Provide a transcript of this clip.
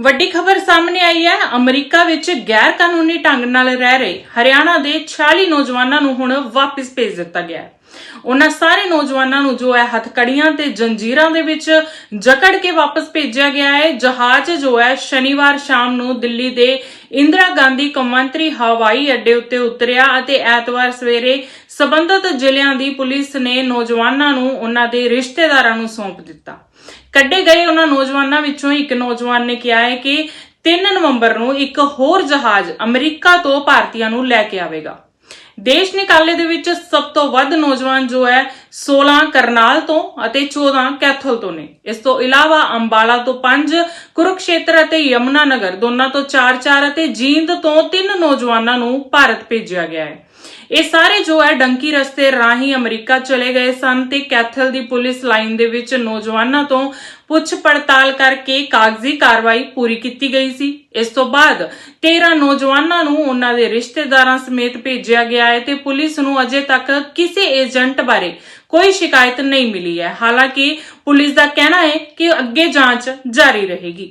ਵੱਡੀ ਖਬਰ ਸਾਹਮਣੇ ਆਈ ਹੈ। ਅਮਰੀਕਾ ਵਿੱਚ ਗੈਰ ਕਾਨੂੰਨੀ ਢੰਗ ਨਾਲ ਰਹਿ ਰਹੇ ਹਰਿਆਣਾ ਦੇ 46 ਨੌਜਵਾਨਾਂ ਨੂੰ ਹੁਣ ਵਾਪਸ ਭੇਜ ਦਿੱਤਾ ਗਿਆ ਹੈ। ਉਹਨਾਂ ਸਾਰੇ ਨੌਜਵਾਨਾਂ ਨੂੰ ਜੋ ਹੈ ਹੱਥਕੜੀਆਂ ਤੇ ਜੰਜੀਰਾਂ ਦੇ ਵਿੱਚ ਜਕੜ ਕੇ ਵਾਪਸ ਭੇਜਿਆ ਗਿਆ ਹੈ। ਜਹਾਜ਼ ਜੋ ਹੈ ਸ਼ਨੀਵਾਰ ਸ਼ਾਮ ਨੂੰ ਦਿੱਲੀ ਦੇ ਇੰਦਰਾ ਗਾਂਧੀ ਕੌਮਾਂਤਰੀ ਹਵਾਈ ਅੱਡੇ ਉੱਤੇ ਉਤਰਿਆ ਅਤੇ ਐਤਵਾਰ ਸਵੇਰੇ ਸਬੰਧਤ ਜ਼ਿਲ੍ਹਿਆਂ ਦੀ ਪੁਲਿਸ ਨੇ ਨੌਜਵਾਨਾਂ ਨੂੰ ਉਹਨਾਂ ਦੇ ਰਿਸ਼ਤੇਦਾਰਾਂ ਨੂੰ ਸੌਂਪ ਦਿੱਤਾ। ਕੱਢੇ ਗਏ ਉਹਨਾਂ ਨੌਜਵਾਨਾਂ ਵਿੱਚੋਂ ਇੱਕ ਨੌਜਵਾਨ ਨੇ ਕਿਹਾ ਹੈ ਕਿ 3 ਨਵੰਬਰ ਨੂੰ ਇੱਕ ਹੋਰ ਜਹਾਜ਼ ਅਮਰੀਕਾ ਤੋਂ ਭਾਰਤੀਆਂ ਨੂੰ ਲੈ ਕੇ ਆਵੇਗਾ। ਦੇਸ਼ ਨਿਕਾਲੇ ਦੇ ਵਿੱਚ ਸਭ ਤੋਂ ਵੱਧ ਨੌਜਵਾਨ ਜੋ ਹੈ 16 ਕਰਨਾਲ ਤੋਂ ਅਤੇ 14 ਕੈਥਲ ਤੋਂ ਨੇ। ਇਸ ਤੋਂ ਇਲਾਵਾ ਅੰਬਾਲਾ ਤੋਂ 5 ਕੁਰੂਕਸ਼ੇਤਰ ਅਤੇ ਯਮੁਨਾ ਨਗਰ ਦੋਨਾਂ ਤੋਂ 4-4 ਅਤੇ ਜੀਂਦ ਤੋਂ 3 ਨੌਜਵਾਨਾਂ ਨੂੰ ਭਾਰਤ ਭੇਜਿਆ ਗਿਆ ਹੈ। ਇਹ ਸਾਰੇ ਜੋ ਹੈ ਡੰਕੀ ਰਸਤੇ ਰਾਹੀਂ ਅਮਰੀਕਾ ਚਲੇ ਗਏ ਸਨ ਤੇ ਕੈਥਲ ਦੀ ਪੁਲਿਸ ਲਾਈਨ ਦੇ ਵਿੱਚ ਨੌਜਵਾਨਾਂ ਤੋਂ ਪੁੱਛ ਪੜਤਾਲ ਕਰਕੇ ਕਾਗਜ਼ੀ ਕਾਰਵਾਈ ਪੂਰੀ ਕੀਤੀ ਗਈ ਸੀ। ਇਸ ਤੋਂ ਬਾਅਦ 13 ਨੌਜਵਾਨਾਂ ਨੂੰ ਉਹਨਾਂ ਦੇ ਰਿਸ਼ਤੇਦਾਰਾਂ ਸਮੇਤ ਭੇਜਿਆ ਗਿਆ ਹੈ ਤੇ ਪੁਲਿਸ ਨੂੰ ਅਜੇ ਤੱਕ ਕਿਸੇ ਏਜੰਟ ਬਾਰੇ ਕੋਈ ਸ਼ਿਕਾਇਤ ਨਹੀਂ ਮਿਲੀ ਹੈ। ਹਾਲਾਂਕਿ ਪੁਲਿਸ ਦਾ ਕਹਿਣਾ ਹੈ ਕਿ ਅੱਗੇ ਜਾਂਚ ਜਾਰੀ ਰਹੇਗੀ।